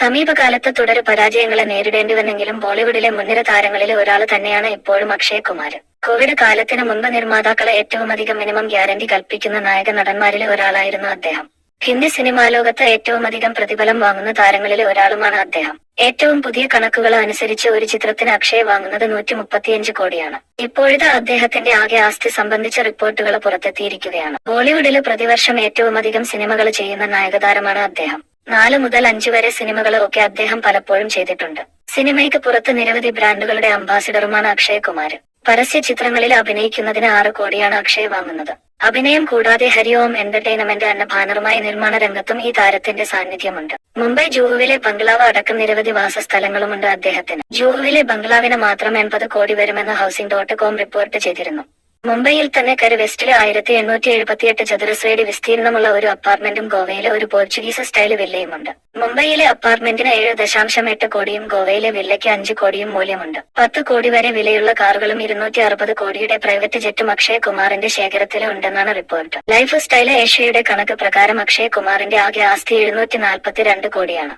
സമീപകാലത്ത് തുടരെ പരാജയങ്ങളെ നേരിടേണ്ടി വന്നെങ്കിലും ബോളിവുഡിലെ മുൻനിര താരങ്ങളിലെ ഒരാൾ തന്നെയാണ് ഇപ്പോഴും അക്ഷയ് കുമാർ കോവിഡ് കാലത്തിന് മുൻപ് നിർമ്മാതാക്കളെ ഏറ്റവും അധികം മിനിമം ഗ്യാരണ്ടി കൽപ്പിക്കുന്ന നായക നടന്മാരിലെ ഒരാളായിരുന്നു അദ്ദേഹം. ഹിന്ദി സിനിമാ ലോകത്ത് ഏറ്റവും അധികം പ്രതിഫലം വാങ്ങുന്ന താരങ്ങളിലെ ഒരാളുമാണ് അദ്ദേഹം. ഏറ്റവും പുതിയ കണക്കുകൾ അനുസരിച്ച് ഒരു ചിത്രത്തിന് അക്ഷയ് വാങ്ങുന്നത് നൂറ്റി മുപ്പത്തിയഞ്ച് കോടിയാണ്. ഇപ്പോഴത്തെ അദ്ദേഹത്തിന്റെ ആകെ ആസ്തി സംബന്ധിച്ച റിപ്പോർട്ടുകൾ പുറത്തെത്തിയിരിക്കുകയാണ്. ബോളിവുഡിൽ പ്രതിവർഷം ഏറ്റവും അധികം സിനിമകൾ ചെയ്യുന്ന നായകതാരമാണ് അദ്ദേഹം. നാല് മുതൽ അഞ്ചു വരെ സിനിമകൾ ഒക്കെ അദ്ദേഹം പലപ്പോഴും ചെയ്തിട്ടുണ്ട്. സിനിമയ്ക്ക് പുറത്ത് നിരവധി ബ്രാൻഡുകളുടെ അംബാസിഡറുമാണ് അക്ഷയ് കുമാർ പരസ്യ ചിത്രങ്ങളിൽ അഭിനയിക്കുന്നതിന് ആറ് കോടിയാണ് അക്ഷയ് വാങ്ങുന്നത്. അഭിനയം കൂടാതെ ഹരിഓം എന്റർടൈൻമെന്റ് എന്ന ബാനറുമായി നിർമ്മാണ രംഗത്തും ഈ താരത്തിന്റെ സാന്നിധ്യമുണ്ട്. മുംബൈ ജൂഹുവിലെ ബംഗ്ലാവ് അടക്കം നിരവധി വാസസ്ഥലങ്ങളുമുണ്ട് അദ്ദേഹത്തിന്. ജൂഹുവിലെ ബംഗ്ലാവിന് മാത്രം എൺപത് കോടി വരുമെന്ന് ഹൗസിംഗ് ഡോട്ട് കോം റിപ്പോർട്ട് ചെയ്തിരുന്നു. മുംബൈയിൽ തന്നെ കരു വെസ്റ്റിലെ ആയിരത്തി എണ്ണൂറ്റി എഴുപത്തിയെട്ട് ചതുരശ്രയടി വിസ്തീർണമുള്ള ഒരു അപ്പാർട്ട്മെന്റും ഗോവയിലെ ഒരു പോർച്ചുഗീസ് സ്റ്റൈൽ വില്ലയുമുണ്ട് മുംബൈയിലെ അപ്പാർട്ട്മെന്റിന് ഏഴ് ദശാംശം എട്ട് കോടിയും ഗോവയിലെ വില്ലയ്ക്ക് അഞ്ച് കോടിയും മൂല്യമുണ്ട്. പത്ത് കോടി വരെ വിലയുള്ള കാറുകളും ഇരുന്നൂറ്റി അറുപത് കോടിയുടെ പ്രൈവറ്റ് ജെറ്റും അക്ഷയ് കുമാറിന്റെ ശേഖരത്തിലെ ഉണ്ടെന്നാണ് റിപ്പോർട്ട്. ലൈഫ് സ്റ്റൈൽ ഏഷ്യയുടെ കണക്ക് പ്രകാരം അക്ഷയ് കുമാറിന്റെ ആകെ ആസ്തി എഴുന്നൂറ്റി നാൽപ്പത്തിരണ്ട് കോടിയാണ്.